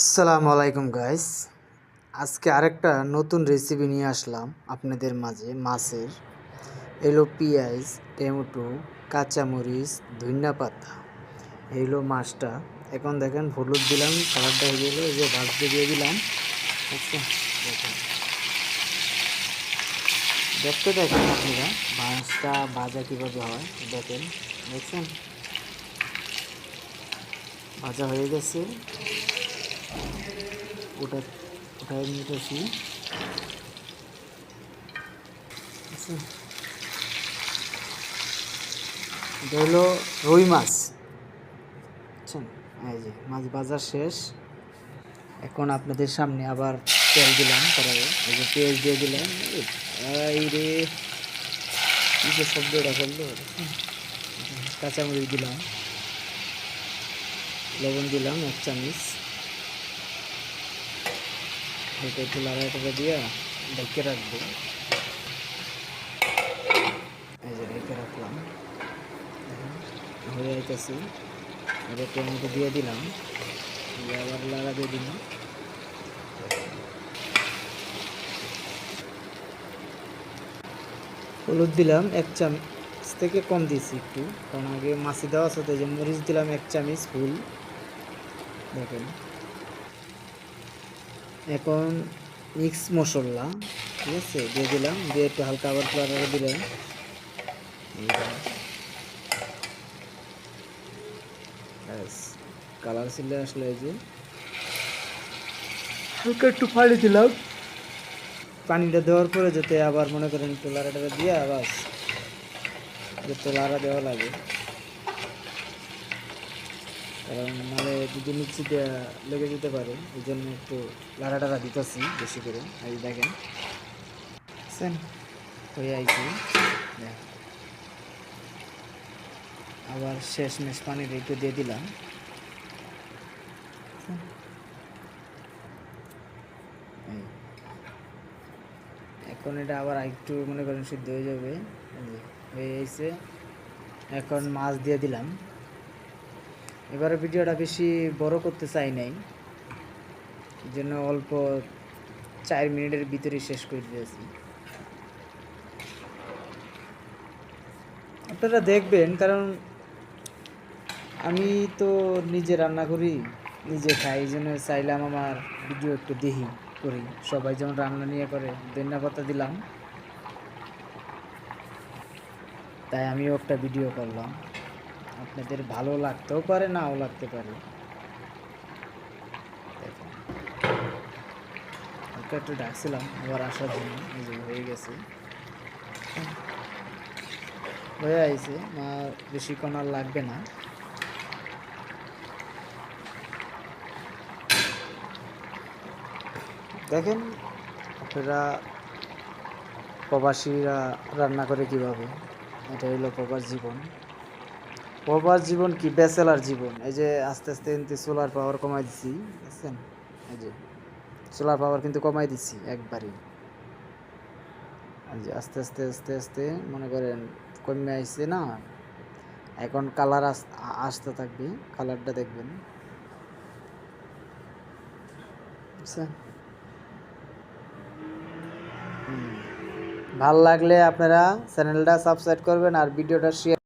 আসসালামু আলাইকুম গাইস আজকে আরেকটা নতুন রেসিপি নিয়ে আসলাম আপনাদের মাঝে, মাছের। এলো পেঁয়াজ, টমেটো, কাঁচামরিচ, ধনিয়া পাতা। এইলো মাছটা। এখন দেখেন হলুদ দিলাম, কালারটা হয়ে গেলো, এই যে ভাজতে দিয়ে দিলাম। আচ্ছা দেখেন। দেখতে দেখেন আপনারা মাছটা ভাজা কীভাবে হয়, দেখেন। দেখছেন? ভাজা হয়ে গেছে। ওটা ওটাই নিতেছি। এটা হলো রুই মাছ। বুঝছেন? যে, মাছ বাজার শেষ। এখন আপনাদের সামনে আবার তেল দিলাম কড়াইয়ে। এই যে পেঁয়াজ দিয়ে দিলাম। এই রে, কি যে শব্দটা করল কাঁচামরিচ দিলাম। লবণ দিলাম, এক চামচ। এটা একটু লাড়াটা দিয়ে ঢেকে রাখব। এই যে ঢেকে রাখলাম। হয়ে আইতেছি এটা টমেটো দিয়ে দিলাম। আবার লাড়া দিয়ে দিলাম। হলুদ দিলাম এক চামচ থেকে কম দিয়েছি একটু। কারণ আগে মাছি দেওয়া তো যে মরিচ দিলাম এক চামচ ফুল। দেখেন। এখন মিক্স মশলা ঠিক আছে? দিয়ে দিলাম দিয়ে একটু হালকা আবার কালার দিলাম। কালার ছিল আসলে এই যে। হালকা একটু পানি দিলাম। পানিটা দেওয়ার পরে যাতে আবার মনে করেন একটু লাড়াটা দিয়ে আবার যাতে লাড়া দেওয়া লাগে। কারণ নাহলে যদি মিক্সি দেওয়া লেগে যেতে পারে, এই জন্য একটু লাড়া টাড়া দিতেছি বেশি করে। এই দেখেন। বুঝছেন হয়ে আইছি। আবার শেষ মেশ পানির একটু দিয়ে দিলাম। এখন এটা আবার একটু মনে করেন সিদ্ধ হয়ে যাবে। হয়ে এখন মাছ দিয়ে দিলাম। এবারে ভিডিওটা বেশি বড় করতে চাই নাই। জন্য অল্প চার মিনিটের ভিতরে শেষ করে দিয়েছি। আপনারা দেখবেন, কারণ আমি তো নিজে রান্না করি, নিজে খাই, এই জন্য চাইলাম আমার ভিডিও একটু দেখি করি। সবাই যেমন রান্না নিয়ে করে ধন্যা পাতা দিলাম। তাই আমিও একটা ভিডিও করলাম। আপনাদের ভালো লাগতেও পারে, নাও লাগতে পারে। হালকা একটু ডাকছিলাম, আবার আসার জন্য হয়ে গেছে। হয়ে আইছে, মা বেশিক্ষণ আর লাগবে না। দেখেন, আপনারা প্রবাসীরা রান্না করে কীভাবে? এটা হলো প্রবাস জীবন। প্রবাস জীবন কি? ব্যাচেলার জীবন। এই যে আস্তে আস্তে কিন্তু সোলার পাওয়ার কমাই দিছি, বুঝছেন? এই যে সোলার পাওয়ার কিন্তু কমাই দিছি একবারই। যে আস্তে আস্তে আস্তে আস্তে মনে করেন কমে আইছে না? এখন কালার আসতে থাকবে কালারটা দেখবেন। ভালো লাগলে আপনারা চ্যানেলটা সাবস্ক্রাইব করবেন আর ভিডিওটা শেয়ার